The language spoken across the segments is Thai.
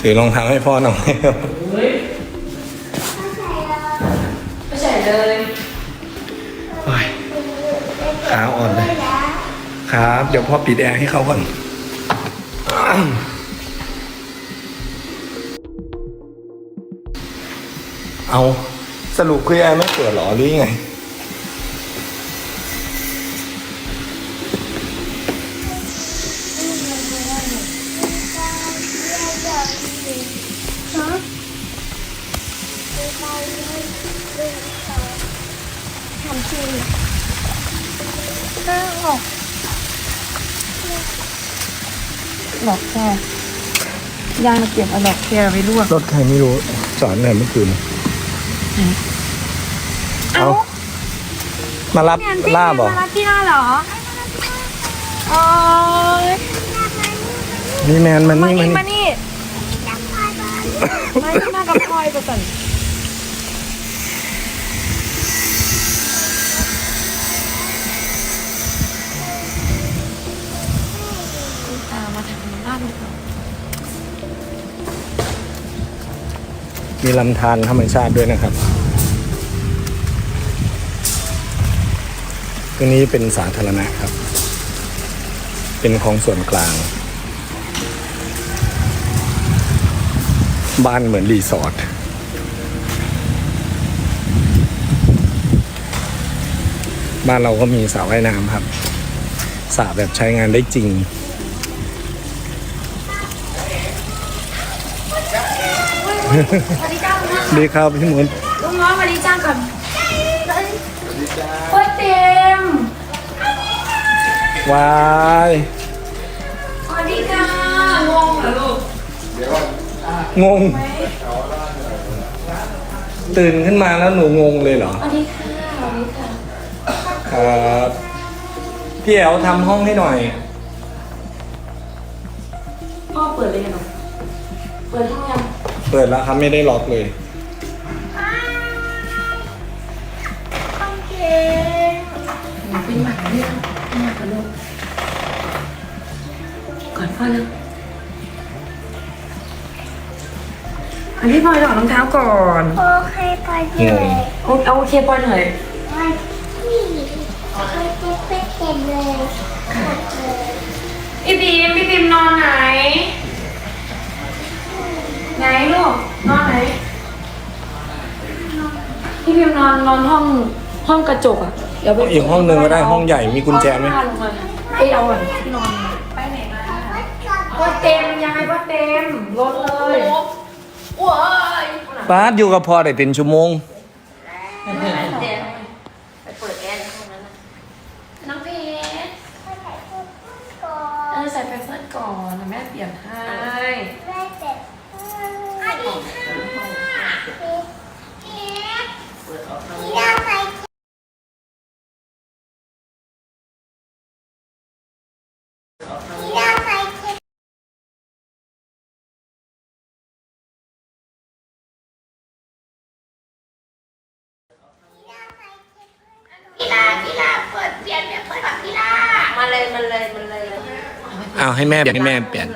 ถือรองเท้าให้พ่อหน่อยเฮ้ยไม่ใช่เลยโอ้ยขาอ่อนเลย ครับ เดี๋ยวพ่อปิดแอร์ให้เขาก่อน เอาสรุปคือแอร์ไม่เปิดเหรอหรือยังไง ทำชื่อห้าหกหลอกแค่ยางมาเก็บเอาหลอกแค่ไปลวกรถใครไม่รู้จอดเนี่ยเมื่อคืนเอามารับลาบเหรอมารับพี่ล่าเหรอโอ้ยนี่แมนมันมานี่นี่มัมานนี่มาที่มากับพลอยไปก่อน มีลำธารธรรมชาติด้วยนะครับ ตรงนี้เป็นสาธารณะครับ เป็นของส่วนกลาง บ้านเหมือนรีสอร์ทบ้านเราก็มีสระว่ายน้ำครับสระแบบใช้งานได้จริง สวัสดีจ้าคุณน้าดีครับพี่มนลุงน้องสวัสดีจ้าก่อนโคตรเต็มวายสวัสดีค่ะงงเหรอลูกงง ตื่นขึ้นมาแล้วหนูงงเลยเหรอสวัสดีค่ะสวัสดีค่ะครับพี่แอลทำห้องให้หน่อย พ่อเปิดเลยเหรอเปิดห้องยัง เปิดแล้วครับไม่ได้ล็อกเลยโอเคหนูเป็นหมาเนี่ยหมากับลูกก่อนพ่อแล้วอันนี้พลอยถอดรองเท้าก่อนโอเคไปเลยโอเอาโอเคพลอยหน่อยวันที่โอเคไปเต็มเลย นอนนอนห้องห้องกระจกอะเดี๋ยวไปอีกห้องหนึ่งก็ได้ห้องใหญ่มีกุญแจไหมเอาผ้าลงาเอ้ยเอาอะที่นอนไปไหนมาก็เต็มยังไงก็เต็มรถเลยโอ้ยป้าดอยู่กับพ่อได้เป็นชั่วโมง ไปเปิดแอร์ในห้องนั้นนะน้องเพชรก่อเออใส่ไปเฟิร์สก่อนนะแม่เปลี่ยนให้ ได้เสร็จสวัสดีค่ะเอ๊ะที่เราไปที่เราไปพี่ลาพี่ลาเปิดเปลี่ยนเนี่ยเปิดแบบพี่ลามาเลยมาเลยมาเลยเอาให้แม่เปลี่ยนให้แม่เปลี่ยน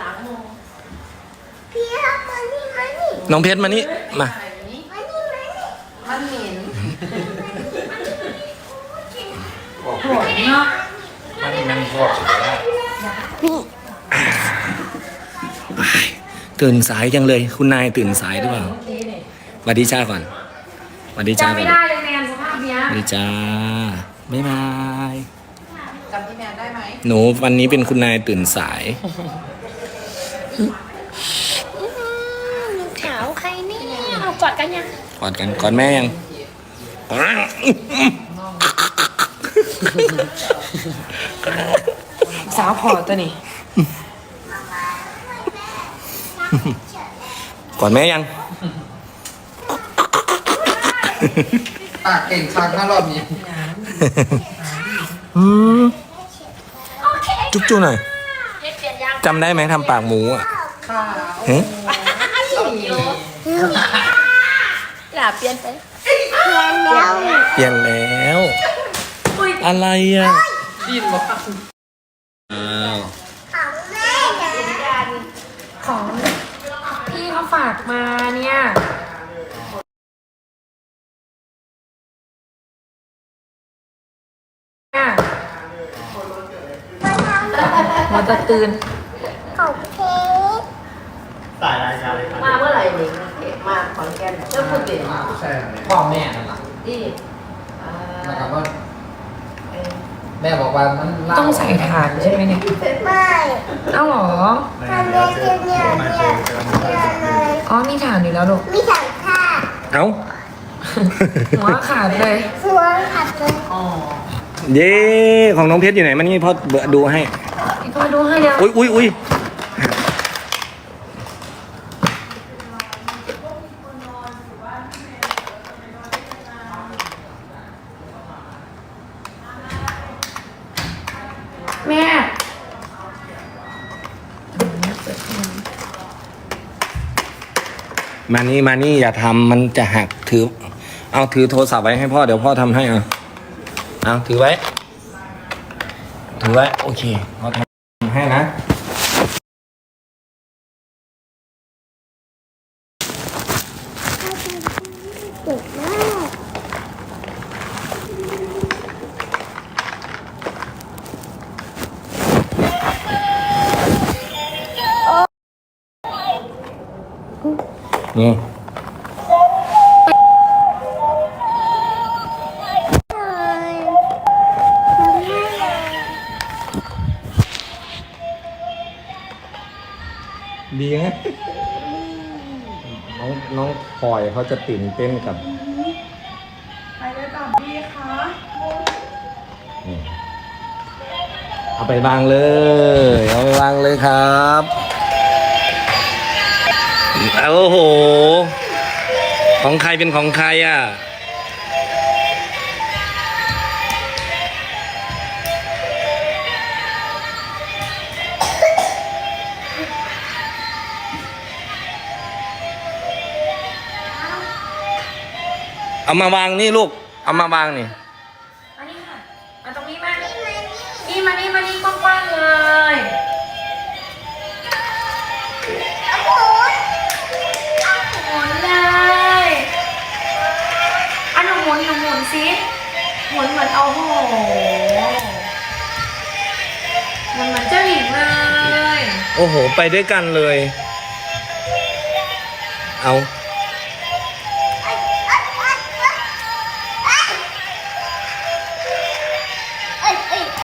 พี่ลามานี่มานี่น้องเพชรมานี่มามานี่มานี่มันเห ม็นโหดเนาะตื่นสายจังเลย คุณนายตื่นสายหรือเปล่าสวัสดีจ้าก่อนสวัสดีจ้าจำก่ไม่อนได้เลยแมนสภาพเนี้ยสวัสดีจ้าบ๊ายบายจำพี่แมนได้ไหมหนูวันนี้เป็นคุณนายตื่นสายขาวใครเนี่ยเอากอดกันยังกอดกันกอดแม่ยัง สาวพอตัวนี้กอดแม่ยัง ปากเก่งชักนะรอบนี้อืมโอเคจุ๊บจุ๊บหน่อยเปลี่ยนยังจำได้ไหมทำปากหมูอะค่ะเฮ้หลาเปลี่ยนไปเปลี่ยน แล้วเปลี่ยนแล้ว อะไรอะดินบอกอ้าวของแม่กันของพี่เขาฝากมาเนี่ยเนี่ยมาทำหัวจะตื่นของเค้กมาเมื่อไหร่นี่มาขอนแก่นเจ้าพูดเด็ดใช่พ่อแม่นั่น แหละที่นะครับว่าแม่บอกว่ามันเล่าต้องใส่ถ่านใช่ไหมเนี่ยไม่เอ้าเหรอ ทำเนี้ยเนี่ยเนี่ยเนี่ยเลยอ๋อมีถ่านอยู่แล้วลูกมีถังผ้าเอ้า หัวขาดเลย สวงขัดเลยอ๋อเย้ ของน้องเพชรอยู่ไหนมันนี่พ่อเบอดูให้พ่อดูให้แล้วอุ้ยอุ้ยอุ้ย ม่มานี่มานี่อย่าทำมันจะหักถือ เอาถือโทรศัพท์ไว้ให้พ่อเดี๋ยวพ่อทำให้อะเอาถือไว้ ถือไว้ โอเคพ่อทำให้นะ นี่เลยทำให้เลยดีไหมน้องน้องพลอยเขาจะตื่นเต้นกับไปเลยตอบดีคะนี่เอาไปวางเลย เอาไปวางเลยครับ โอ้โห ของใครเป็นของใครอะ เอามาวางนี่ลูก เอามาวางนี่ มันเหมือนเจ้าหญิงเลย โอ้โห ไปด้วยกันเลย เอา